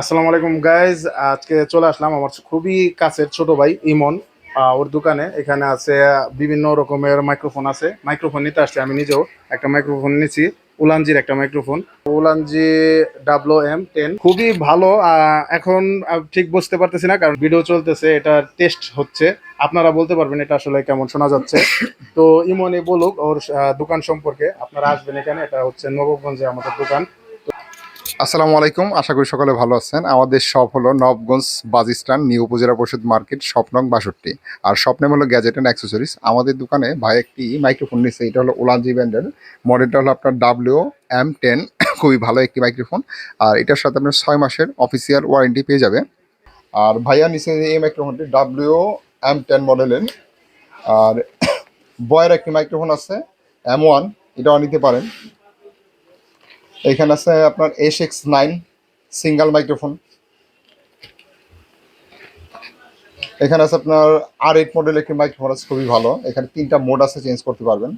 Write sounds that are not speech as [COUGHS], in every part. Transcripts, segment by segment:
আসসালামু আলাইকুম গাইজ আজকে চলে আসলাম আমার খুবই কাছের ছোট ভাই, ইমন। ওর দোকানে। এখানে আছে বিভিন্ন রকমের মাইক্রোফোন আছে। মাইক্রোফোন নিতে আসছে আমি নিজেও। একটা মাইক্রোফোন নিয়েছি উলানজির একটা microphone Ulanzi W M ten. খুবই ভালো। এখন ঠিক বুঝতে পারতেছি না, কারণ ভিডিও চলতেছে, এটা টেস্ট হচ্ছে। আপনারা বলতে পারবেন এটা আসলে কেমন শোনা যাচ্ছে। তো ইমনই বলুক, ওর দোকান সম্পর্কে। আপনারা আসবেন এখানে। এটা হচ্ছে নবগঞ্জে আমাদের দোকান। আসসালামু আলাইকুম, আশা করি সকলে ভালো আছেন। আমাদের শপ হলো নবগঞ্জ বাজিস্টান নিউ উপজেলা পরিষদ মার্কেট স্বপ্নং বাষট্টি। আর স্বপ্নে হলো গ্যাজেট অ্যান্ড অ্যাক্সেসরিজ আমাদের দোকানে ভাই একটি মাইক্রোফোন নিচ্ছে এটা হলো ওলানজি ব্র্যান্ডের মডেলটা হলো আপনার ডাব্লিউ এম টেন খুবই ভালো একটি মাইক্রোফোন আর এটার সাথে আপনার ছয় মাসের অফিসিয়াল ওয়ারেন্টি পেয়ে যাবে। আর ভাইয়া নিচে এই মাইক্রোফোনটি ডাব্লিউ এম টেন মডেলের আর [COUGHS] বয়ের একটি মাইক্রোফোন আছে এম ওয়ান এটাও নিতে পারেন। এখানে আছে আপনার S X nine single microphone এখানে আছে আপনার আর এইট মডেল একটি মাইক্রোফোন আছে, খুবই ভালো। এখানে তিনটা মোড আছে চেঞ্জ করতে পারবেন।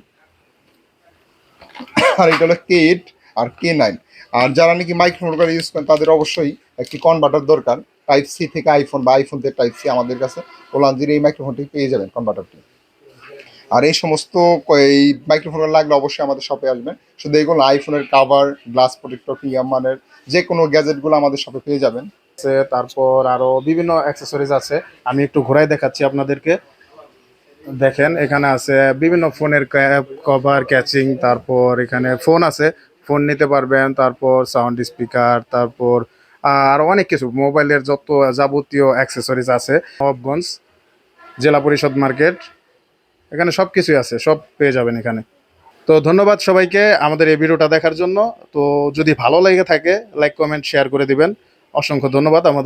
আর এটা হলো কে এইট আর কে নাইন আর যারা নাকি মাইক্রোফোন ইউজ করেন, তাদের অবশ্যই একটি কনভার্টার দরকার। টাইপ সি থেকে আইফোন বা আইফোন থেকে টাইপ সি আমাদের কাছে। ওলানজির এই মাইক্রোফোনটি পেয়ে যাবেন কনভার্টারটি আর এই সমস্ত এই মাইক্রোফোন লাগলে অবশ্যই আমাদের শপে আসবেন। শুধু এইগুলো আইফোনের কাভার গ্লাস প্রোটেক্টর প্রিমিয়াম মানের যে কোনো গ্যাজেটগুলো আমাদের শপে পেয়ে যাবেন। তারপর আরও বিভিন্ন অ্যাক্সেসরিজ আছে। আমি একটু ঘোরাই দেখাচ্ছি আপনাদেরকে। দেখেন, এখানে আছে বিভিন্ন ফোনের ক্যাপ কভার ক্যাচিং তারপর এখানে ফোন আছে। ফোন নিতে পারবেন, তারপর সাউন্ড স্পিকার তারপর আর অনেক কিছু। মোবাইলের যত যাবতীয় অ্যাক্সেসরিজ আছে, নবাবগঞ্জ জেলা পরিষদ মার্কেট এখানে সব কিছুই আছে, সব পেয়ে যাবেন এখানে। তো ধন্যবাদ সবাইকে আমাদের এই ভিডিওটা দেখার জন্য। তো যদি ভালো লেগে থাকে লাইক কমেন্ট শেয়ার করে দিবেন। অসংখ্য ধন্যবাদ আমাদের